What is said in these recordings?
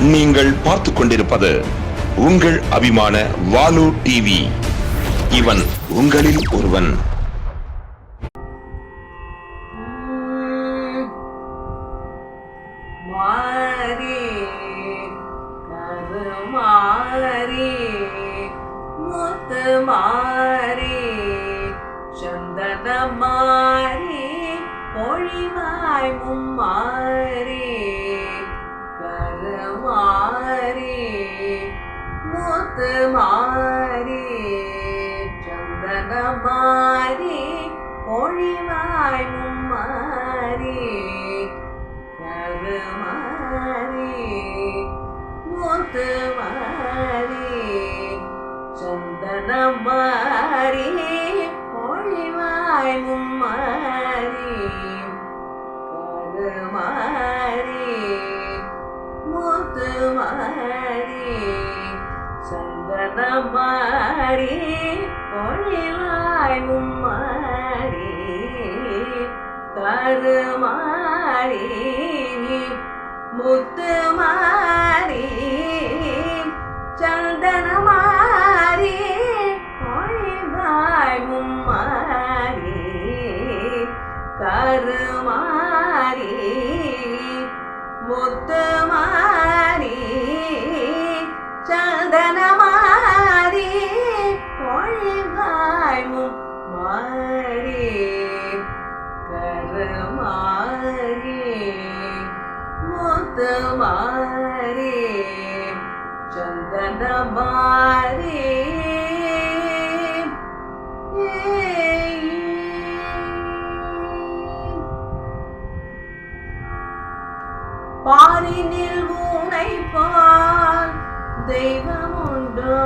நீங்கள் பார்த்து கொண்டிருப்பது உங்கள் அபிமான வாலு டிவி இவன் உங்களில் ஒருவன். மாறி மாறி மும்மடி பொழிலாய் மும்மடி கருமாடி முத்துமா கரமாரே முத்தமாரே சந்தனமாரே பாரினில் மூனை பால் தெய்வம் உண்டோ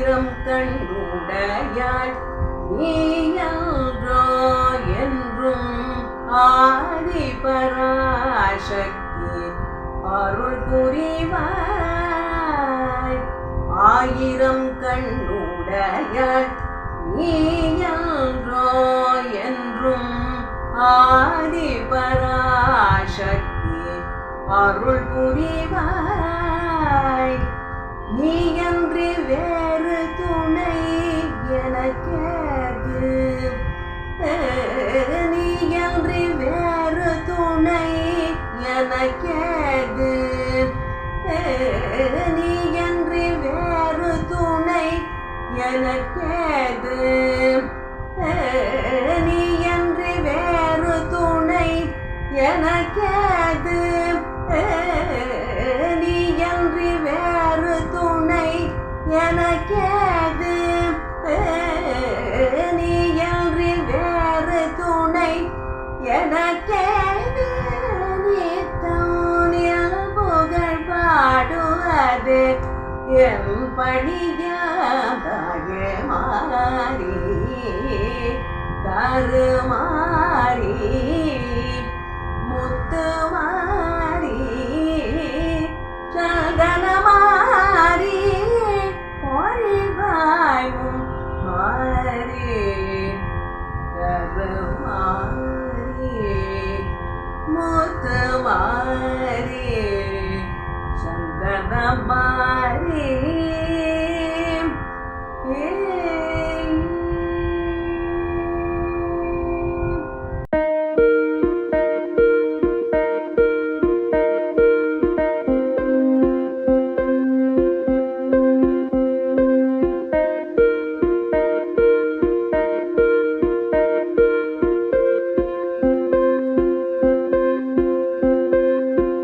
ஆயிரம் கண்ணுடையாள் நீயன்றோ என்றும் ஆதி பராசக்தி அருள் புரிவாய் ஆயிரம் கண்ணுடையாள் நீயன்றோ என்றும் ஆதி பராசக்தி அருள் புரிவாய் പണിജാതായ മാറി കറുമാറി മുത്തുമാറി ചന്ദനമാറി ഒഴിവായും മാറി കറുമാറി മുത്തുമാറി